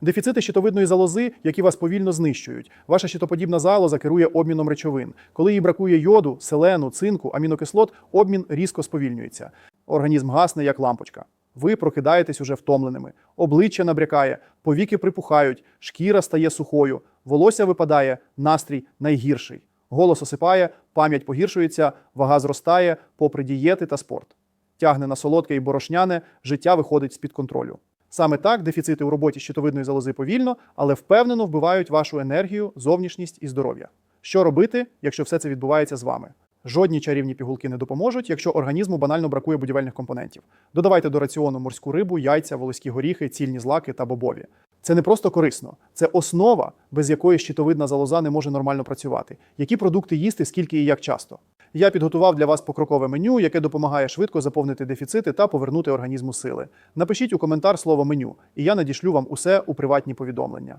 Дефіцити щитовидної залози, які вас повільно знищують. Ваша щитоподібна залоза керує обміном речовин. Коли їй бракує йоду, селену, цинку, амінокислот, обмін різко сповільнюється. Організм гасне, як лампочка. Ви прокидаєтесь уже втомленими, обличчя набрякає, повіки припухають, шкіра стає сухою, волосся випадає, настрій найгірший. Голос осипає, пам'ять погіршується, вага зростає, попри дієти та спорт. Тягне на солодке і борошняне, життя виходить з-під контролю. Саме так дефіцити у роботі щитовидної залози повільно, але впевнено вбивають вашу енергію, зовнішність і здоров'я. Що робити, якщо все це відбувається з вами? Жодні чарівні пігулки не допоможуть, якщо організму банально бракує будівельних компонентів. Додавайте до раціону морську рибу, яйця, волоські горіхи, цільні злаки та бобові. Це не просто корисно, це основа, без якої щитовидна залоза не може нормально працювати. Які продукти їсти, скільки і як часто. Я підготував для вас покрокове меню, яке допомагає швидко заповнити дефіцити та повернути організму сили. Напишіть у коментар слово меню, і я надішлю вам усе у приватні повідомлення.